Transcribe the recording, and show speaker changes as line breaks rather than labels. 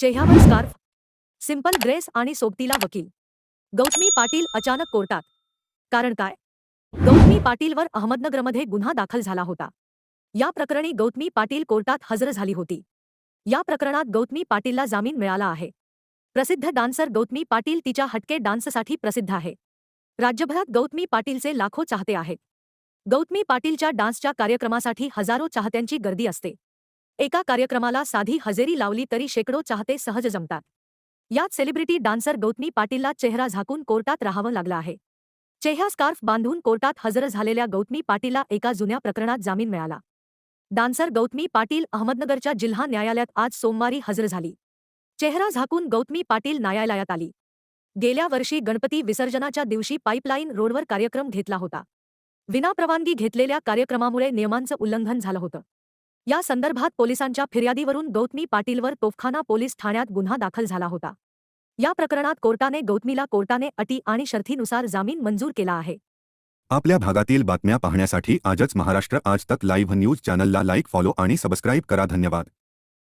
चेहऱ्यावर scarf simple dress आणि सोबतीला वकील. गौतमी पाटील अचानक कोर्टात. कारण काय? गौतमी पाटीलवर अहमदनगरमध्ये गुन्हा दाखल झाला होता. या प्रकरणी गौतमी पाटील कोर्टात हजर झाली होती. या प्रकरणात गौतमी पाटीलला जामीन मिळाला आहे. प्रसिद्ध डान्सर गौतमी पाटील तिच्या हटके डान्ससाठी प्रसिद्ध आहे. राज्यभरात गौतमी पाटीलचे लाखो चाहते आहेत. गौतमी पाटीलच्या डान्सच्या कार्यक्रमासाठी हजारो चाहत्यांची गर्दी असते. एका कार्यक्रमाला साधी हजेरी लावली तरी शेकडो चाहते सहज जमतात. यात सेलिब्रिटी डान्सर गौतमी पाटीलला चेहरा झाकून कोर्टात राहावं लागलं आहे. चेहरा स्कार्फ बांधून कोर्टात हजर झालेल्या गौतमी पाटीलला एका जुन्या प्रकरणात जामीन मिळाला. डान्सर गौतमी पाटील अहमदनगरच्या जिल्हा न्यायालयात आज सोमवारी हजर झाली. चेहरा झाकून गौतमी पाटील न्यायालयात आली. गेल्या वर्षी गणपती विसर्जनाच्या दिवशी पाईपलाईन रोडवर कार्यक्रम घेतला होता. विनाप्रवानगी घेतलेल्या कार्यक्रमामुळे नियमांचं उल्लंघन झालं होतं. या संदर्भात पोलिसांच्या फिर्यादीवरून गौतमी पाटीलवर तोफखाना पोलीस ठाण्यात गुन्हा दाखल झाला होता. या प्रकरणात कोर्टाने गौतमीला कोर्टाने अटी आणि शर्थीनुसार जामीन मंजूर केला आहे.
आपल्या भागातील बातम्या पाहण्यासाठी आजच महाराष्ट्र आज तक लाईव्ह न्यूज चॅनलला लाईक फॉलो आणि सबस्क्राईब करा. धन्यवाद.